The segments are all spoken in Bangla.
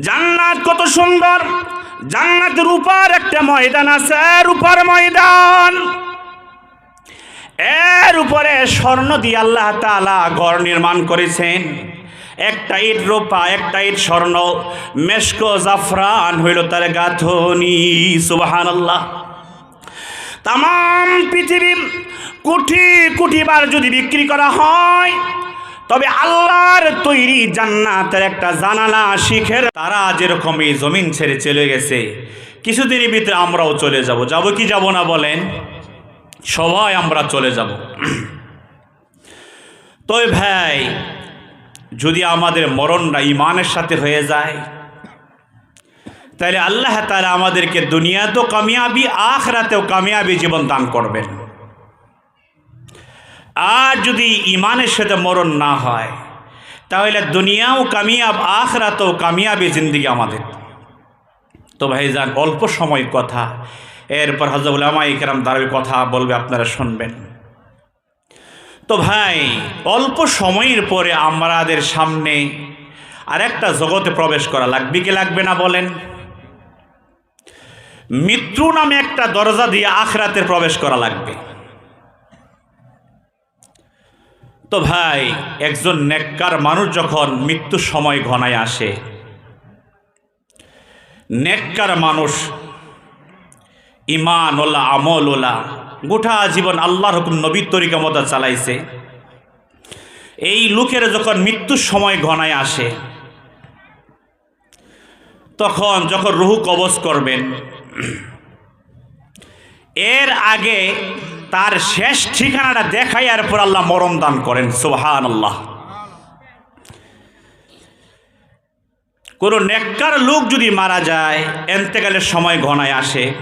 জান্নাত কত সুন্দর। জান্নাতের উপর একটা ময়দান আছে, রূপার ময়দান। এর উপরে স্বর্ণ দিয়ে আল্লাহ তাআলা ঘর নির্মাণ করেছেন। একটা ইট রূপা, একটা ইট স্বর্ণ। মেশকো জাফরান হইল তার গাথনি সুবাহান আল্লাহ তাম পৃথিবী কোটি কোটি বার যদি বিক্রি করা হয় তবে আল্লাহর তৈরি জান্নাতের একটা জানালা শিখের তারা যেরকম এই জমিন ছেড়ে চলে গেছে, কিছুদিনের ভিতরে আমরাও চলে যাব। যাব কি যাব না বলেন? সবাই আমরা চলে যাব। তবে ভাই, যদি আমাদের মরণটা ইমানের সাথে হয়ে যায়, তাহলে আল্লাহ তাআলা আমাদেরকে দুনিয়াতেও কামিয়াবি, আখরাতেও কামিয়াবি জীবন দান করবেন। আর যদি ইমানের সাথে মরণ না হয়, তাহলে দুনিয়াও কামিয়াব, আখরাতেও কামিয়াবি জিন্দিগি আমাদের। তো ভাই যান অল্প সময় কথা। এরপর হজরত আমা ইকরাম দাঁড়াবে কথা বলবে, আপনারা শুনবেন। তো ভাই, অল্প সময়ের পরে আমাদের সামনে আরেকটা জগতে প্রবেশ করা লাগবে কি লাগবে না বলেন? মৃত্যু নামে একটা দরজা দিয়ে আখরাতের প্রবেশ করা লাগবে। তো ভাই, একজন নেককার মানুষ যখন মৃত্যুর সময় ঘনায় আসে, নেককার মানুষ ইমান ওলা আমল ওলা গোটা জীবন আল্লাহর হুকুম নবীর তরিকা মতো চালাইছে। এই লোকের যখন মৃত্যুর সময় ঘনায় আসে, তখন যখন রুহু কবজ করবেন এর আগে তার শেষ ঠিকানাটা দেখাই আর পর আল্লাহ মরণ দান করেন সুবহান আল্লাহ কোনো নেককার লোক যদি মারা যায় এন্তেকালের সময় ঘনায় আসে,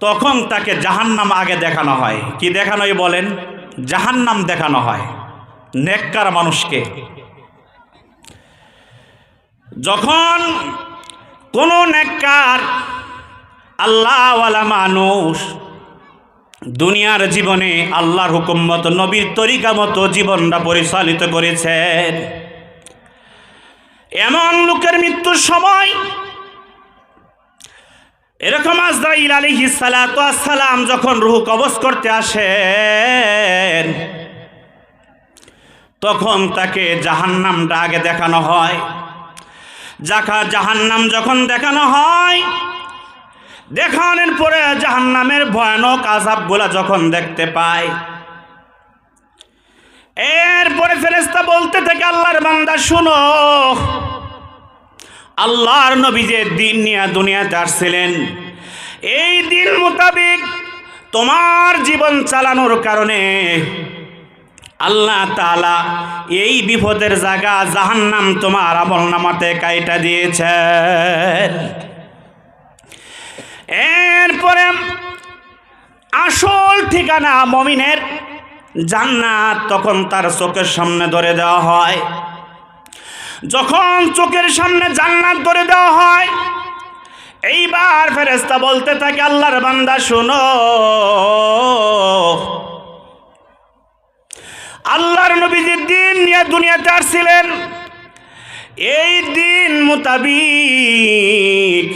তখন তাকে জাহান্নাম আগে দেখানো হয়। কি দেখানো হয় বলেন? জাহান্নাম দেখানো হয় নেককার মানুষকে। যখন কোনো নেককার আল্লাহওয়ালা মানুষ। দুনিয়ার জীবনে আল্লাহর হুকুম মতো, নবীর তরিকা মতো জীবনটা পরিচালিত করেছেন। এমন লোকের মৃত্যুর সময় এরকম আজরাইল আলাইহি সালাম যখন রুহ কবজ করতে আসেন, তখন তাকে জাহান্নামটা আগে দেখানো হয়। যাকা জাহান্নাম যখন দেখানো হয় দেখানোর পরে জাহান্নামের ভয়ানক আজাবগুলা যখন দেখতে পায়, এরপরে ফেরেস্তা বলতে থাকে, আল্লাহর বান্দা, শুনো। আল্লাহর নবী যে দিন নিয়ে দুনিয়াতে আসছিলেন, এই দিন মোতাবেক তোমার জীবন চালানোর কারণে আল্লাহ তাআলা এই বিপদের জায়গা জাহান্নাম তোমার আমল নামাতে কাইটা দিয়েছেন। এরপরে আসল ঠিকানা মমিনের জান্নাত তখন তার চোখের সামনে ধরে দেওয়া হয়। যখন চোখের সামনে জান্নাত ধরে দেওয়া হয়, এইবার ফেরেস্তা বলতে থাকে, আল্লাহর বান্দা, শোনো। আল্লাহর নবী যে দিন নিয়ে দুনিয়াতে আসছিলেন, এই দিন মোতাবিক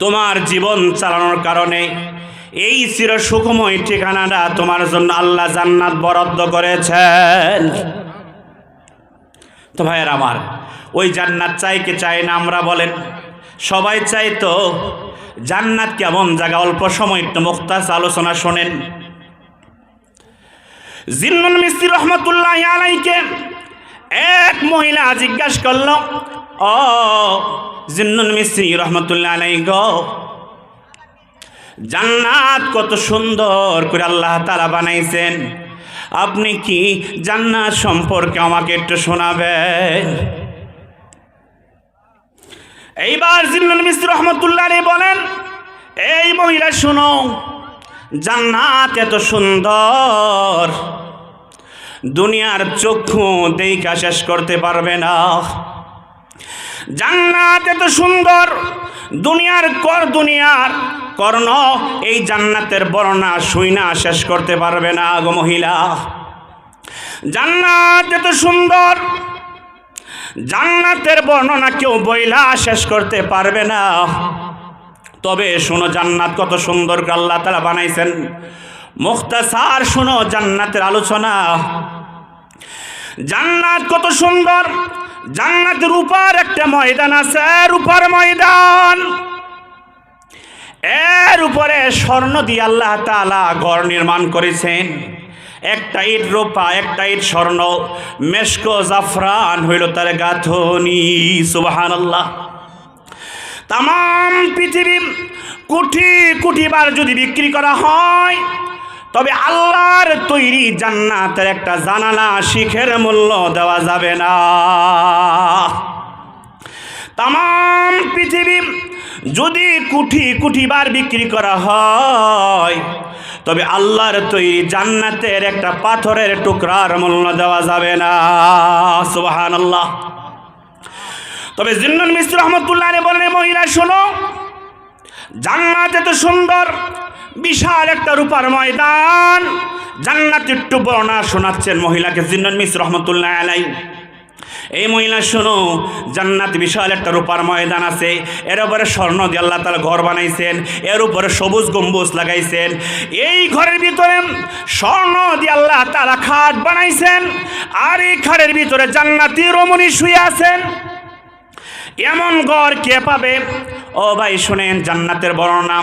তোমার জীবন চালানোর কারণে। এই চির সুখময় ঠিকানাটা তোমার জন্য আল্লাহ জান্নাত বরাদ্দ করেছেন। তো ভাইয়ের আমার, ওই জান্নাত চাই কে চাই না আমরা বলেন। সবাই চাই তো জান্নাত কেমন জায়গা? অল্প সময় একটু মুক্তাস আলোচনা শোনেন। জিন্নুল মিস্ত্রি রহমতুল্লাহ আলাইকে এক মহিলা জিজ্ঞাসা করল, ও, জিন্নুল মিস্ত্রি রহমতুল্লাহ আলাই গো, জান্নাত কত সুন্দর করে আল্লাহ তালা বানাইছেন। আপনি কি জান্নাত সম্পর্কে আমাকে একটু শোনাবেন? এইবার জিন্নুল মিস্ত্রি রহমতুল্লাহ বলেন, এই মহিলা, শুনো, জান্নাত এত সুন্দর দুনিয়ার চক্ষু দেখা শেষ করতে পারবে না। জান্নাত এত সুন্দর, দুনিয়ার কর দুনিয়ার কর্ণ, এই জান্নাতের বর্ণনা শুই না শেষ করতে পারবে না গো মহিলা। জান্নাত এত সুন্দর, জান্নাতের বর্ণনা কেউ বইলা শেষ করতে পারবে না। তবে শোনো, জান্নাত কত সুন্দর আল্লাহ তারা বানাইছেন। মুখতাসার শোনো জান্নাতের আলোচনা। জান্নাত কত সুন্দর জান্নাতের উপর একটা ময়দান আছে, রূপার ময়দান। এর উপরে স্বর্ণ দিয়ে আল্লাহ তালা ঘর নির্মাণ করেছেন। একটা ইট রূপা, একটা ইট স্বর্ণ। মেশকো জাফরান হইল তার গাথনি সুবাহান আল্লাহ তাম পৃথিবী কোটি কোটি বার যদি বিক্রি করা হয় তবে আল্লাহর তৈরি জান্নাতের একটা জানালা শিখের মূল্য দেওয়া যাবে না। তাম পৃথিবী যদি কুঠি কোটি বার বিক্রি করা হয়, তবে আল্লাহর তৈরি জান্নাতের একটা পাথরের টুকরার মূল্য দেওয়া যাবে না। সুবাহান আল্লাহ তবে জিন্নুল মিস্ত্র রহমতুল্লাহ বলেন, "এ মহিলা, শোনো, জান্নাত এত সুন্দর বিশাল একটা রূপার ময়দান। জান্নাত একটু বর্ণা শোনাচ্ছেন মহিলাকে জিন্নুল মিস্র রহমতুল্লাহ আলাই এই মহিলা, শোনো, জান্নাত বিশাল একটা রূপার ময়দান আছে। এর উপরে স্বর্ণ দিয়ে আল্লাহ তালা ঘর বানাইছেন। এর উপরে সবুজ গম্বুজ লাগাইছেন। এই ঘরের ভিতরে স্বর্ণ দিয়ে আল্লাহ তালা খাট বানাইছেন। আর এই খাটের ভিতরে জান্নাতি রমণী শুয়ে আছেন। এমন ঘর কে পাবে? ও ভাই, শোনেন, জান্নাতের বর্ণনা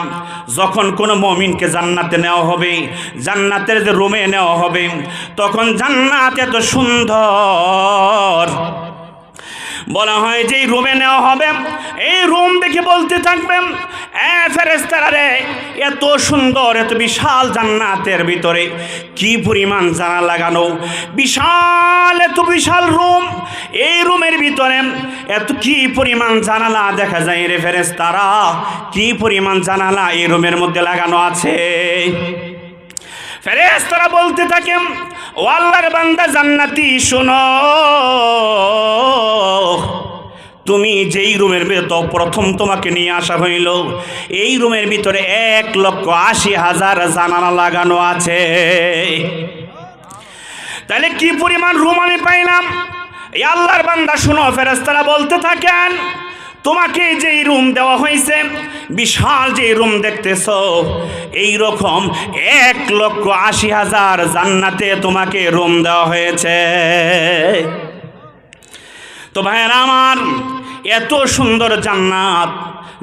যখন কোনো মমিনকে জান্নাতে নেওয়া হবে, জান্নাতের যে রুমে নেওয়া হবে, তখন জান্নাত এত সুন্দর। বলা হয় যে রুমে নেওয়া হবে, এই রুম দেখে বলতে থাকবেন রে, এত সুন্দর, এত বিশাল জান্নাতের ভিতরে কি পরিমাণ জানা লাগানো, বিশাল, এত বিশাল রুম, এই রুমের ভিতরে এত কি পরিমাণ জানালা দেখা যায় রে ফেরেস্তারা কি পরিমাণ জানালা এই রুমের মধ্যে লাগানো আছে? ফেরেস্তারা বলতে থাকেন ও আল্লাহর বান্দা, জান্নাতি, শোনো। তুমি যেই রুমের ভেতর প্রথম তোমাকে নিয়ে আসা হইল। এই রুমের ভিতরে এক লক্ষ আশি হাজার জানানা লাগানো আছে। তাহলে কি পরিমাণ রুম আমি পাইলাম? এই আল্লাহর বান্দা, শুনো ফেরেস্তারা বলতে থাকেন, তোমাকে যেই রুম দেওয়া হয়েছে বিশাল যে রুম দেখতেছ এই রকম এক লক্ষ আশি হাজার জান্নাতে তোমাকে রুম দেওয়া হয়েছে। তো ভাইয়েরা আমার, এত সুন্দর জান্নাত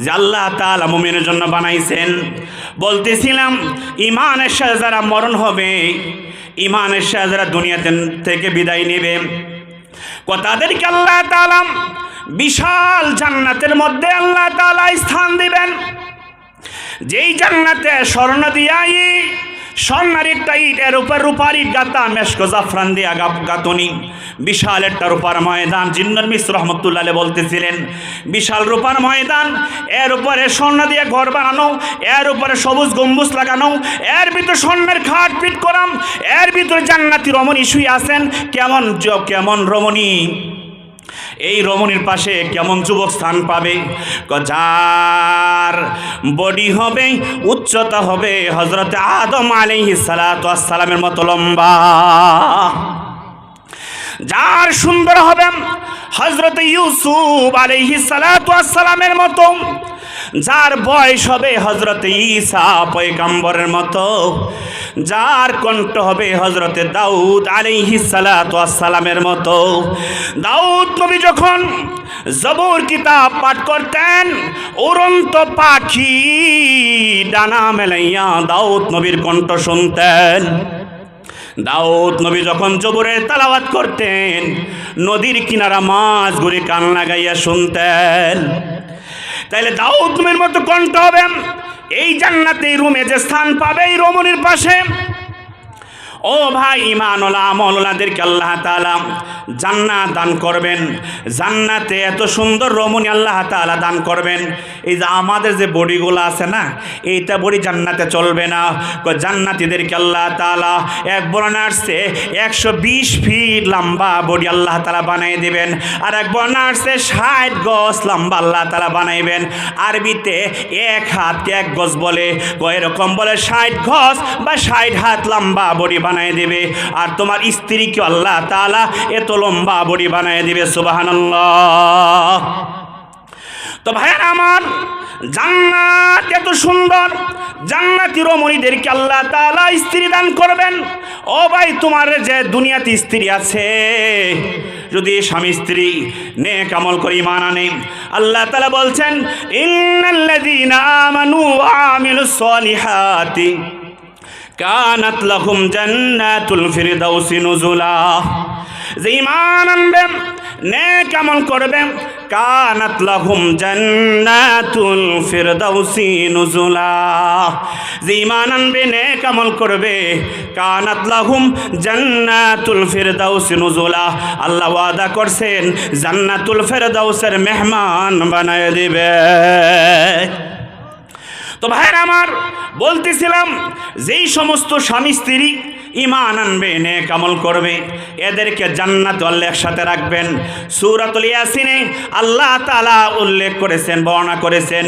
যে আল্লাহ তালা মুমিনের জন্য বানাইছেন। বলতেছিলাম ইমানের সাথে যারা মরণ হবে ইমানের সাথে যারা দুনিয়াতে থেকে বিদায় নেবে তাদেরকে আল্লাহ তালা বিশাল জান্নাতের মধ্যে আল্লাহ তালা স্থান দিবেন। যেই জান্নাতে স্বর্ণ দিয়াই স্বর্ণার একটা ইট, এর উপর রূপার ইট গাতা মেশকো জাফরান দিয়া গাতনি বিশাল একটা রূপার ময়দান, জিন্নার মিশ্র রহমতুল্লাহ বলতেছিলেন। বিশাল রূপার ময়দান, এর উপরে স্বর্ণ দিয়ে ঘর বানানো, এর উপরে সবুজ গম্বুজ লাগানো, এর ভিতরে স্বর্ণের খাট পিট করাম, এর ভিতরে জান্নাতি রমণী শুয়ে আছেন। কেমন কেমন রমণী? এই রমণীর পাশে কেমন যুবক স্থান পাবে? যার বডি হবে, উচ্চতা হবে হজরত আদম আলাইহিস সালামের মতো লম্বা। যার সুন্দর হবে হজরত ইউসুফ আলাইহিস সালামের মতো। যার বয়স হবে হজরত ঈসা পয়গাম্বরের মতো, যার কণ্ঠ হবে হজরতে দাউদ সালামের মতো। দাউদ নবী যখন জবর কিতাব পাঠ করতেন, উড়ন্ত পাখি ডানা মেলাইয়া দাউদ নবীর কণ্ঠ শুনতেন। দাউদ নবী যখন জবরের তালাওয়াত করতেন, নদীর কিনারা মাছ ঘুরে কান লাগাইয়া শুনতেন। তাইলে দাউদ তুমির মতো কণ্ঠ হবে। এই জান্নাতে রুমে যে স্থান পাবে এই রমণীর পাশে। ও ভাই ইমানওয়ালা আমলওয়ালাদেরকে আল্লাহ তাআলা জান্নাত দান করবেন। জান্নাতে এত সুন্দর রমণী আল্লাহ তাআলা দান করবেন। এই যে আমাদের যে বডিগুলো আছে না, এইটা বডি জান্নাতে চলবে না। জান্নাতীদেরকে আল্লাহ তাআলা এক বর্ণনা আসছে একশো বিশ ফিট লম্বা বডি আল্লাহ তালা বানাই দেবেন। আর এক বর্ণনা আসছে ষাট গজ লম্বা আল্লাহ তাআলা বানাইবেন। আরবিতে এক হাত এক গজ বলে। এরকম বলে ষাট গজ বা ষাট হাত লম্বা বডি বানাই বানায় দেবে। আর তোমার স্ত্রীকে আল্লাহ তালা এত লম্বা বডি বানায় দেবে, সুবহানাল্লাহ। তো ভাইয়ের আমার, জান্নাত এত সুন্দর, জান্নাতি রমণীদেরকে আল্লাহ তাআলা স্ত্রী দান করবেন। ও ভাই, তোমার যে দুনিয়াতে স্ত্রী আছে, যদি স্বামী স্ত্রী নেক আমল করে ইমান আনে, আল্লাহ তাআলা বলছেন, ইন্নাল্লাযীনা আমানু ওয়া আমিলুস সলিহাতি। কানাত লাহুম জান্নাতুল ফিরদাউসি নুজুলা। যে ইমান আনবে, নেক আমল করবে, কানাত লাহুম জান্নাতুল ফিরদাউসি নুজুলা। যে ইমান আনবে, নেক আমল করবে, কানাত লাহুম জান্নাতুল ফিরদাউসি নুজুলা। আল্লাহ ওয়াদা করছেন, জান্নাতুল ফিরদাউসের মেহমান বানায় দিবে। তো ভাইয়ের আমার, বলতেছিলাম, যেই সমস্ত স্বামী স্ত্রী ইমান আনবে, নেক আমল করবে, এদেরকে জান্নাত আল্লাহ একসাথে রাখবেন। সূরাতুল ইয়াসিনে আল্লাহ তাআলা উল্লেখ করেছেন, বর্ণনা করেছেন,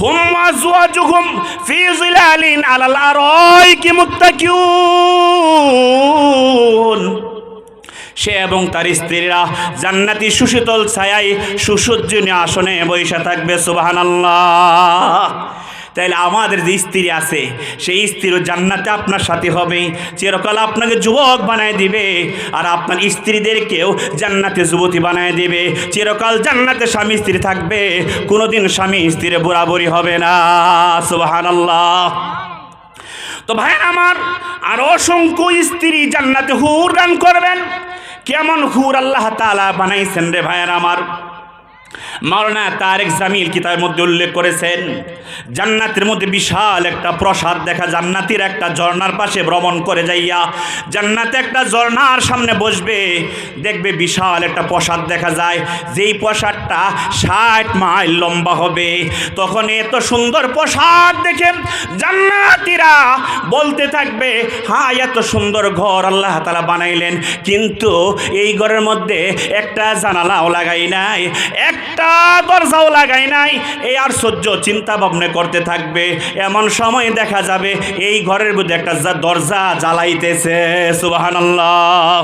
হুম আজওয়াজুহুম ফি জিলালিন আলাল আরাইকি মুত্তাকিউন। সে এবং তার স্ত্রীরা জান্নাতি সুশীতল ছায়ায় সুসজ্জনীয় আসনে বৈশা থাকবে, সুবহানাল্লাহ। তাইলে আমাদের যে স্ত্রী আছে, সেই স্ত্রীর জান্নাতে আপনার সাথে হবে। চিরকাল আপনাকে যুবক বানায় দিবে, আর আপনার স্ত্রীদেরকেও জান্নাতে যুবতী বানায় দিবে। চিরকাল জান্নাতে স্বামী স্ত্রী থাকবে, কোনোদিন স্বামী স্ত্রী বরাবরই হবে না। সুবহানাল্লাহ। তো ভাই আমার, আর অসংখ্য স্ত্রী জান্নাতে হুর দান করবেন। কেমন হুর আল্লাহ তাআলা বানাইছেন রে ভাইয়ের আমার? মাওলানা তারেক জামিল কিতাবের মধ্যে উল্লেখ করেছেন, জান্নাতের মধ্যে বিশাল একটা প্রসাদ দেখা জান্নাতির একটা ঝর্ণার পাশে ভ্রমণ করে যাইয়া জান্নাতে একটা ঝর্ণার সামনে বসবে, দেখবে বিশাল একটা প্রসাদ দেখা যায়। যেই প্রসাদটা ষাট মাইল লম্বা হবে, তখন এত সুন্দর প্রসাদ দেখে জান্নাতিরা বলতে থাকবে হ্যাঁ এত সুন্দর ঘর আল্লাহ তালা বানাইলেন। কিন্তু এই ঘরের মধ্যে একটা জানালাও লাগাই নাই একটা দরজাও লাগাই নাই। এই আর সহ্য, চিন্তা ভাবনা করতে থাকবে। এমন সময় দেখা যাবে, এই ঘরের মধ্যে একটা দরজা জ্বালাইতেছে। সুবহানাল্লাহ।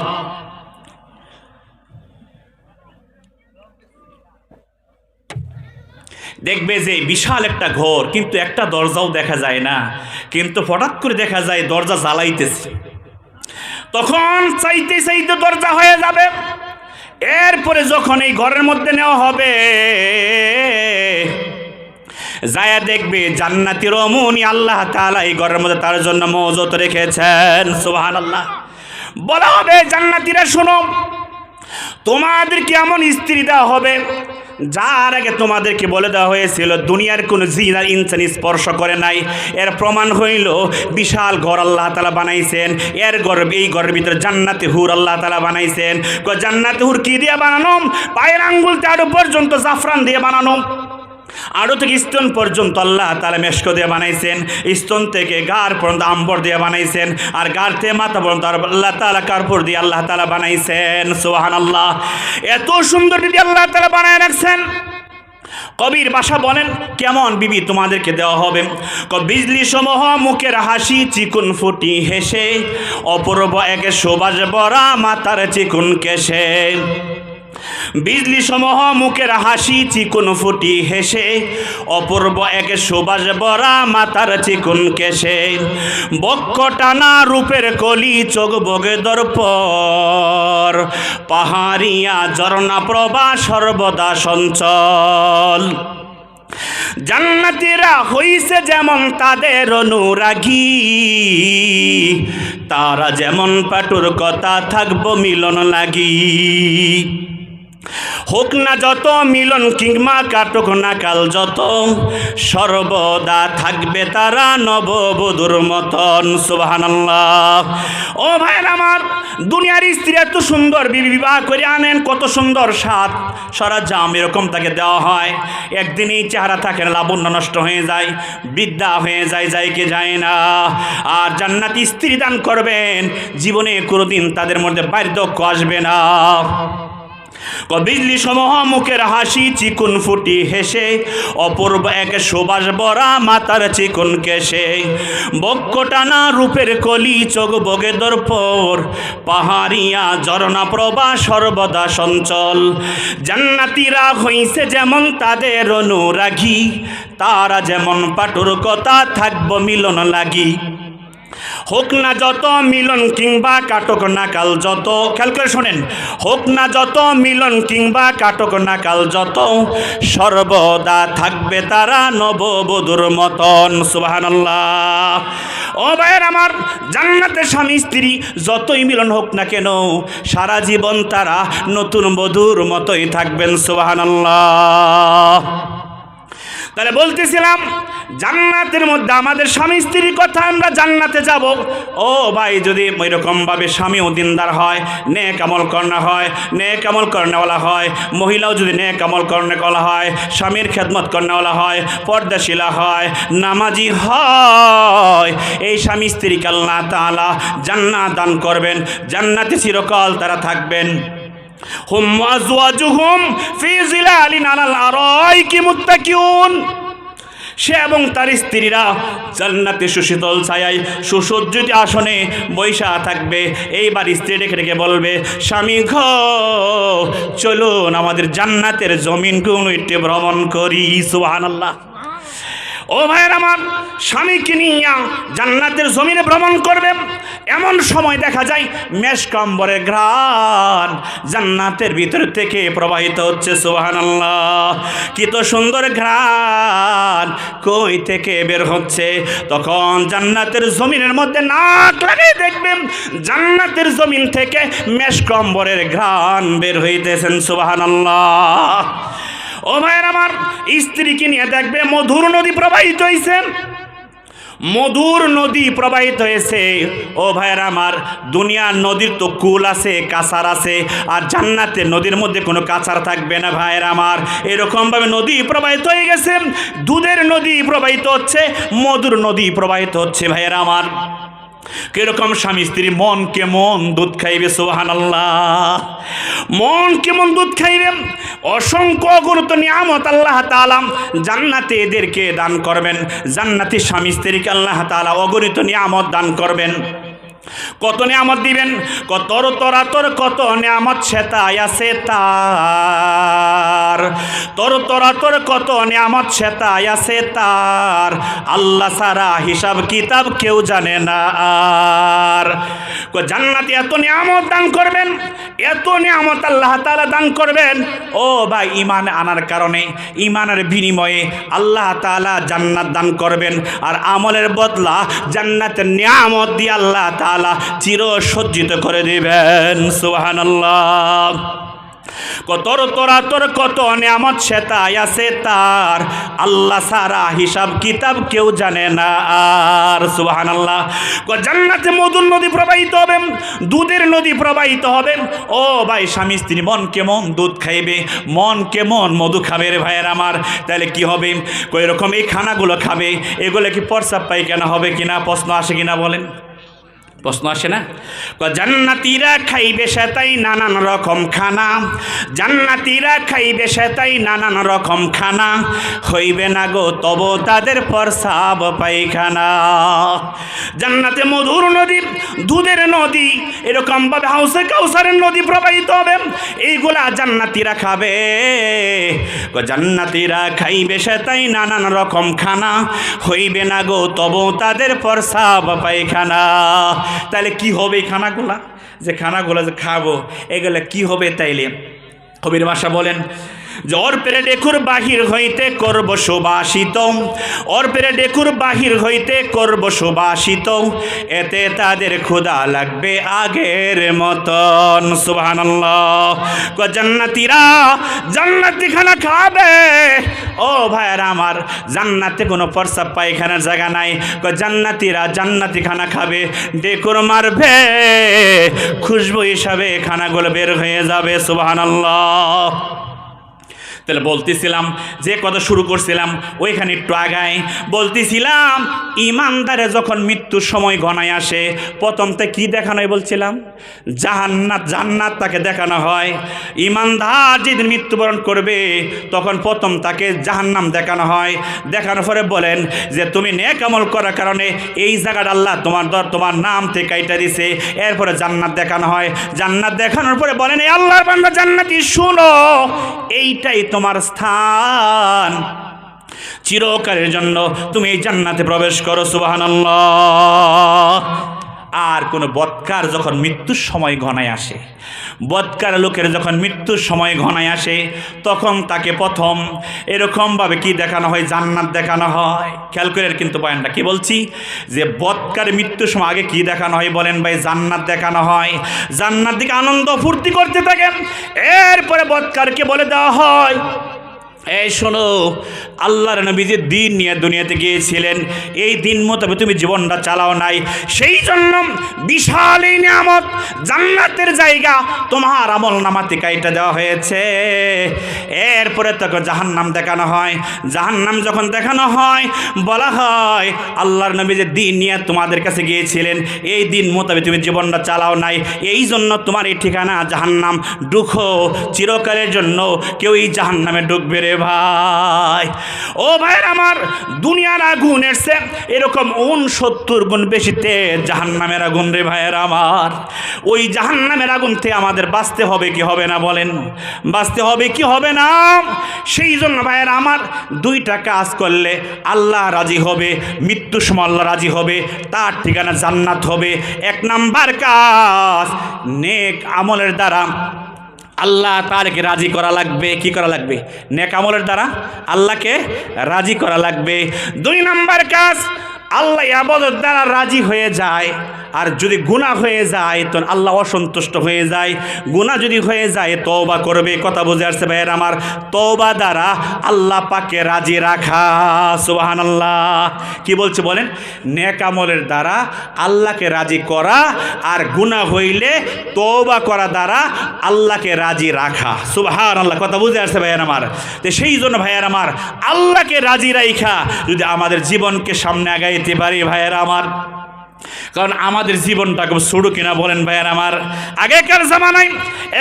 দেখবে যে বিশাল একটা ঘর, কিন্তু একটা দরজাও দেখা যায় না। কিন্তু হঠাৎ করে দেখা যায় দরজা জ্বালাইতেছে। তখন চাইতে চাইতে দরজা হয়ে যাবে। এরপরে যখন এই ঘরের মধ্যে নেওয়া হবে, যায়া দেখবে জান্নাতি রমুনি আল্লাহ তালা এই ঘরের মধ্যে তার জন্য মজত রেখেছেন। সুবহানাল্লাহ। বলা হবে, জান্নাতিরা, শোনো তোমাদেরকে এমন স্ত্রী দেওয়া হবে, যার আগে তোমাদেরকে বলে দেওয়া হয়েছিল, দুনিয়ার কোনো জিন আর ইনসান স্পর্শ করে নাই। এর প্রমাণ হইল, বিশাল ঘর আল্লাহ তালা বানাইছেন, এর ঘর এই ঘরের ভিতরে জান্নাতে হুর আল্লাহ তালা বানাইছেন। জান্নাতে হুর কি দিয়ে বানানো? পায়ের আঙ্গুল তার পর্যন্ত জাফরান দিয়ে বানানো। আরও থেকে স্তন পর্যন্ত আল্লাহ তালা মেশকো দিয়ে বানাইছেন, স্তন থেকে গার পর্যন্ত আম্বর দিয়ে বানাইছেন, আর গার থেকে মাথা পর্যন্ত আল্লাহ তালা কার্পর দিয়ে আল্লাহ তালা বানাইছেন সোহান আল্লাহ এত সুন্দর দিদি আল্লাহ তালা বানায় রাখছেন। কবির বাসা বলেন, কেমন বিবি তোমাদেরকে দেওয়া হবে? বিজলি সমূহ মুখের হাসি চিকুন ফুটি হেসে, অপূর্ব একে শোভাজ বরা মাতার চিকুন কেশে বিজলি সমূহ মুখের হাসি চিকুন ফুটি হেসে, অপূর্ব এক সুবাস বরা মাতার চিকুন কেশে বক্ষ টানা রূপের কলি চোখ বগে দর্পর, পাহাড়িয়া ঝর্ণা প্রভা সর্বদা সঞ্চল। জান্নাতিরা হইছে যেমন তাদের অনুরাগী, তারা যেমন পাটুর কথা থাকব মিলন লাগি। হোক না যত মিলন কিংবা কাটুক না কাল যত, সর্বদা থাকবে তারা নববধুর মতন, সুবহানাল্লাহ। ও ভাইয়ের আমার, দুনিয়ার স্ত্রী এত সুন্দর, বিবি বিবাহ করে আনেন, কত সুন্দর স্বাদ। সারা জাম এরকম তাকে দেওয়া হয়। একদিনই চেহারা থাকে লাবণ্য নষ্ট হয়ে যায়, বিদ্যা হয়ে যায় যায় কে যায় না। আর জান্নাতি স্ত্রী দান করবেন, জীবনে কোনোদিন তাদের মধ্যে বার্ধক্য আসবে না। বিজলি সমূহ মুখের হাসি চিকুন ফুটি হেসে, অপূর্ব এক সুবাস বরা মাতার চিকুন কেশে। বক্ষ টানা রূপের কলি, চোখ বগে দর্পর, পাহাড়িয়া ঝরনা প্রভা সর্বদা সঞ্চল। জান্নাতিরা হইছে যেমন তাদের অনুরাগী, তারা যেমন পাটুর কথা থাকব মিলন লাগি। হোক না যত মিলন কিংবা কাটক নাকাল যত, খেয়াল করে শোনেন, হোক না যত মিলন কিংবা কাটক নাকাল যত সর্বদা থাকবে তারা নববধুর মতন, সুবহানাল্লাহ। ও ভাইয়ের আমার জান্নাতে স্বামী, স্ত্রী, যতই মিলন হোক না কেন, সারা জীবন তারা নতুন বধুর মতোই থাকবেন, সুবহানাল্লাহ। তাহলে বলতেছিলাম, জান্নাতের মধ্যে আমাদের স্বামী স্ত্রীর কথা আমরা জান্নাতে যাব। ও ভাই, যদি ওইরকমভাবে স্বামীও দিনদার হয় নে কামল কর্ণা হয় নে কামল কর্ণাওয়ালা হয়, মহিলাও যদি নে কামল কর্ণাওয়ালা হয়, স্বামীর খেদমত কর্ণাওয়ালা হয়, পর্দাশীলা হয়, নামাজি হয়, এই স্বামী স্ত্রীকে আল্লাহ তাআলা জান্নাত দান করবেন, জান্নাতে চিরকাল তারা থাকবেন। হুম আজওয়াজুহুম ফি জিলালিন আলাল আরাইকি মুত্তাকিউন। সে এবং তার স্ত্রীরা জান্নাতে সুশীতল ছায়ায় সুসজ্জিত আসনে বৈশা থাকবে। এইবার স্ত্রী ডেকে ডেকে বলবে, স্বামী ঘ চলুন আমাদের জান্নাতের জমিন গুণ একটু ভ্রমণ করি, সুবহানাল্লাহ। ও ভাইয়ের আমার, স্বামীকে নিয়ে জান্নাতের জমিনে ভ্রমণ করবে। এমন সময় দেখা যায়, মেষ কম্বরের ঘ্রাণ জান্নাতের ভিতর থেকে প্রবাহিত হচ্ছে সোহান আল্লাহ কি তো সুন্দর ঘ্রাণ কই থেকে বের হচ্ছে? তখন জান্নাতের জমিনের মধ্যে নাক লাগিয়ে দেখবেন, জান্নাতের জমিন থেকে মেষ কম্বরের ঘ্রাণ বের হইতেছেন সোহান আল্লাহ ও ভাইয়ের আমার, স্ত্রীকে নিয়ে দেখবে মধুর নদী প্রবাহিত হয়েছে মধুর নদী প্রবাহিত হয়েছে ও ভাইয়ের আমার, দুনিয়ার নদীর তো কুল আছে, কাছার আছে, আর জান্নাতের নদীর মধ্যে কোনো কাছার থাকবে না ভাইয়ের আমার। এরকমভাবে নদী প্রবাহিত হয়ে গেছে। দুধের নদী প্রবাহিত হচ্ছে, মধুর নদী প্রবাহিত হচ্ছে ভাইয়ের আমার। কীরকম স্বামী স্ত্রী, মন কেমন দুধ খাইবে সোহান আল্লাহ মন কেমন দুধ খাইবে? অসংখ্য গুরুত্ব নিয়ামত আল্লাহ তালাম জান্নাতে এদেরকে দান করবেন। জান্নাতি স্বামী স্ত্রীকে আল্লাহ তালা অগণিত নিয়ামত দান করবেন। কত নিয়ামত দিবেন? কত তরা তোর, কত নিয়ামত সেতাই আছে তার। তোর তরা, তোর কত নিয়ামত সেতাই আছে তার। আল্লাহ সারা হিসাব কিতাব কেউ জানে না। আর জান্নাতে এত নিয়ামত দান করবেন? এত নিয়ামত আল্লাহ তাআলা দান করবেন? ও ভাই ইমান আনার কারণে ইমানের বিনিময়ে আল্লাহ তাআলা জান্নাত দান করবেন। আর আমলের বদলা জান্নাতের নিয়ামত দিয়ে আল্লাহ তাআলা চির সজ্জিত করে দিবেন, সুবহানাল্লাহ। কতর তোরা তোর কত নিয়ামত সেতাই আছে তার। আল্লাহ সারা হিসাব কিতাব কেউ জানে না আর সুবাহান আল্লাহ জান্নাতে মধুর নদী প্রবাহিত হবে, দুধের নদী প্রবাহিত হবে। ও ভাই, স্বামী স্ত্রী, মন কেমন দুধ খাইবে? মন কেমন মধু খাবে রে ভাইয়ের আমার? তাহলে কি হবে? কই রকম এই খানাগুলো খাবে, এগুলো কি পরসাব পাইখানা হবে কিনা? প্রশ্ন আসে কিনা বলেন? প্রশ্ন আসে না? জান্নাতিরা খাইবে সেটাই নানান রকম খানা। জান্নাতিরা খাইবে সেটাই নানান রকম খানা। হইবে না গো তব তাদের প্রসাব পায়খানা। জান্নাতে মধুর নদী, দুধের নদী এরকম এরকমভাবে হাউসে কাউসারের নদী প্রবাহিত হবে, এইগুলা জান্নাতিরা খাবে। জান্নাতিরা খাইবে সেটাই নানান রকম খানা। হইবে না গো তব তাদের প্রসাব পায়খানা। তাহলে কি হবে এই খানাগুলা? যে খানাগুলা যে খাব, এগুলো কি হবে তাইলে? কবির বাসা বলেন ওর পেরে ডেকুর বাহির হইতে করব সুবাসিত। ওর পেরে ডেকুর বাহির হইতে করব সুবাসিত। এতে তাদের ক্ষুধা লাগবে আগের মতন। সুবহানাল্লাহ। ক জান্নাতীরা জান্নাতি খানা খাবে। ও ভাইয়ের আমার, জান্নাতে কোনো প্রস্তাব পায়খানার জায়গা নাই। জান্নাতীরা জান্নাতি খানা খাবে, ডেকুর মারবে। খুশবু হিসাবে খানাগুলো বের হয়ে যাবে, সুবহানাল্লাহ। তাহলে বলতেছিলাম, যে কথা শুরু করছিলাম, ওইখানে একটু আগায় বলতেছিলাম, ইমানদারে যখন মৃত্যুর সময় ঘনায় আসে, প্রথমতে কি দেখানো হয় বলছিলাম? জাহান্নাত, জান্নাত তাকে দেখানো হয়। ইমানদার যেদিন মৃত্যুবরণ করবে, তখন প্রথম তাকে জাহান্নাম দেখানো হয়। দেখানোর পরে বলেন যে, তুমি নেক আমল করার কারণে এই জায়গাটা আল্লাহ তোমার দর, তোমার নাম থেকে কাইটা দিছে। এরপরে জান্নাত দেখানো হয়। জান্নাত দেখানোর পরে বলেন এই আল্লাহর বান্দা জান্নাতি, শুনো, এইটাই তোমার স্থান। চিরকালের জন্য তুমি এই জান্নাতে প্রবেশ করো সুবহানাল্লাহ। আর কোনো বৎকার যখন মৃত্যুর সময় ঘনায় আসে, বৎকার লোকের যখন মৃত্যুর সময় ঘনায় আসে, তখন তাকে প্রথম এরকমভাবে কি দেখানো হয়? জান্নাত দেখানো হয়। খেয়াল করে কিন্তু পয়েন্টটা কি বলছি? যে বৎকার মৃত্যুর সময় আগে কি দেখানো হয় বলেন ভাই? জান্নাত দেখানো হয়। জান্নাত দিকে আনন্দ, ফুর্তি করতে থাকেন। এরপরে বৎকারকে বলে দেওয়া হয় এই শোনো, আল্লাহর নবী যে দিন নিয়ে দুনিয়াতে গিয়েছিলেন, এই দিন মোতাবেক তুমি জীবনটা চালাও নাই। সেই জন্য বিশাল এই নিয়ামত, জান্নাতের জায়গা তোমার আমল নামাতে কাইটা দেওয়া হয়েছে। এরপরে তোকে জাহান্নাম দেখানো হয়। জাহান্নাম যখন দেখানো হয়, বলা হয়, আল্লাহর নবী যে দিন নিয়ে তোমাদের কাছে গিয়েছিলেন, এই দিন মোতাবেক তুমি জীবনটা চালাও নাই। এই জন্য তোমার এই ঠিকানা জাহান্নাম, ঢুকো। চিরকালের জন্য কেউ এই জাহান্নামে ঢুকবে রে ভাই। ও ভাইয়ের আমার দুনিয়ার আগুন এসছে এরকম উন সত্তর গুণ বেশিতে জাহান্নামের আগুন রে ভাইয়ের আমার। ওই জাহান্নামের আগুন থেকে আমাদের বাঁচতে হবে কি হবে না বলেন? বাঁচতে হবে কি হবে না? সেই জন্য ভাইয়ের আমার দুইটা কাজ করলে আল্লাহ রাজি হবে, মৃত্যুর সময় আল্লাহ রাজি হবে, তার ঠিকানা জান্নাত হবে। এক নাম্বার কাজ, নেক আমলের দ্বারা আল্লাহ তারকে রাজি করা লাগবে, কি করা লাগবে? নেকামলের দ্বারা আল্লাহকে রাজি করা লাগবে। দুই নাম্বার কাজ, আল্লাহ আবাদত দ্বারা রাজি হয়ে যায়। আর যদি গুণা হয়ে যায়, তো আল্লাহ অসন্তুষ্ট হয়ে যায়। গুণা যদি হয়ে যায়, তওবা করবে। কথা বুঝে আসছে ভাইয়ের আমার। তওবা দ্বারা আল্লাহ পাকে রাজি রাখা। সুবাহান আল্লাহ কি বলছে বলেন? নেক আমলের দ্বারা আল্লাহকে রাজি করা আর গুণা হইলে তওবা করা দ্বারা আল্লাহকে রাজি রাখা। সুবাহান আল্লাহ কথা বুঝে আসছে ভাইয়ার আমার। তো সেই জন্য ভাইয়ার আমার, আল্লাহকে রাজি রাইখা যদি আমাদের জীবনকে সামনে আগাইতে পারি ভাইয়ার আমার। কারণ আমাদের জীবনটা খুব ছোটো কিনা বলেন ভাইয়ার আমার। আগেকার জামানায়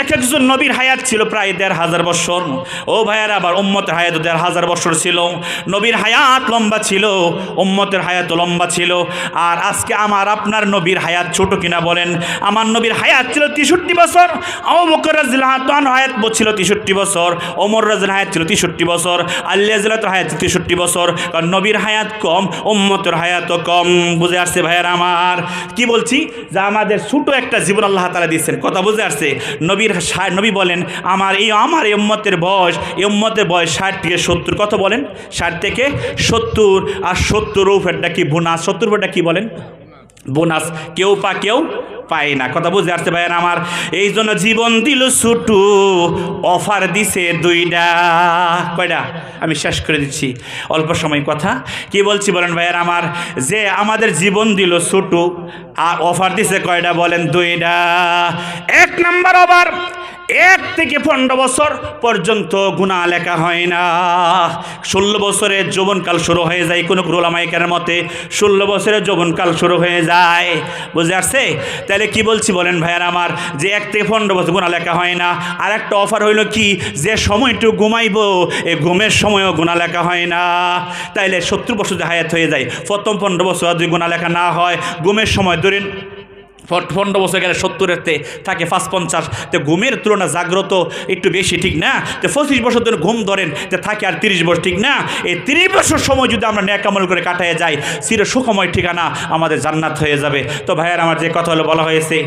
এক একজন নবীর হায়াত ছিল প্রায় দেড় হাজার বছর। ও ভাইয়ার আবার উম্মতের হায়াত দেড় হাজার বছর ছিল। নবীর হায়াত লম্বা ছিল, উম্মতের হায়াত লম্বা ছিল। আর আজকে আমার আপনার নবীর হায়াত ছোট কিনা বলেন? আমার নবীর হায়াত ছিল তেষট্টি বছর অমকর রাজিল হায়াত ছিল তেষট্টি বছর, ওমর রাজিল হায়াত ছিল তেষট্টি বছর আল্লাহ রাজিলাতের হায়াত ছিল তেষট্টি বছর। কারণ নবীর হায়াত কম, উম্মতের হায়াতও কম, বুঝে আসছে ভাইয়ার আমার। কি বলছি? যে আমাদের ছোটো একটা জীবন আল্লাহ তালা দিচ্ছেন কথা বুঝে আসছে নবীর নবী বলেন, আমার এই, আমার এম্মতের বয়স এম্মতের বয়স ষাট থেকে সত্তর। কথা বলেন? ষাট থেকে সত্তর। আর সত্তর রৌফেরটা কি ভুনা? সত্তর উপরটা কি বলেন? বোনাস কেউ পা কেউ পায় না। কথা বুঝতে আসতে ভাইয়ের আমার। এই জন্য জীবন দিল ছুটু অফার দিছে দুইটা। কয়টা? আমি শেষ করে দিচ্ছি। অল্প সময় কথা। কি বলছি বলেন ভাইয়ের আমার? যে আমাদের জীবন দিল ছুটু আর অফার দিছে কয়টা বলেন দুইটা। এক নাম্বার ওভার এক থেকে পনেরো বছর পর্যন্ত গুণা লেখা হয় না। ষোলো বছরের যৌবনকাল শুরু হয়ে যায়, কোনো রোলামাইকার মতে ষোলো বছরের যৌবনকাল শুরু হয়ে যায়। বুঝে আসছে? তাহলে কি বলছি বলেন ভাইয়ার আমার, যে এক থেকে পনেরো বছর গুণা লেখা হয় না। আর একটা অফার হইল কি? যে সময়টু ঘুমাইব এই ঘুমের সময়ও গুণা লেখা হয় না। তাইলে সত্তর বছর হায়াত হয়ে যায়, প্রথম পনেরো বছর যদি গুণা লেখা না হয়, ঘুমের সময় ধরেন পনেরো বছর গেলে সত্তরেরতে থাকে পাঁচ পঞ্চাশ। তো ঘুমের তুলনা জাগ্রত একটু বেশি, ঠিক না? তো পঁচিশ বছর ধরে ঘুম ধরেন, তো থাকে আর তিরিশ বছর, ঠিক না? এই তিরিশ বছর সময় যদি আমরা ন্যাকামল করে কাটায় যাই চির সুখময় ঠিকানা আমাদের জান্নাত হয়ে যাবে। তো ভাইয়ার আমার যে কথা হলো বলা হয়েছে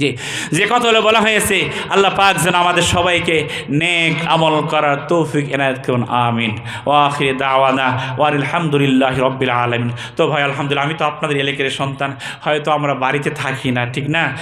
জি, যে কথা হলে বলা হয়েছে, আল্লাহ পাক যেন আমাদের সবাইকে নেক আমল করার তৌফিক এনায়ত করুন, আমিন। ও আখির দাওয়ানা ওয়ার আলহামদুলিল্লাহ রব্বিল আলমিন। তো ভাই, আলহামদুলিল্লাহ, আমি তো আপনাদের এলাকার সন্তান, হয়তো আমরা বাড়িতে থাকি না, ঠিক না?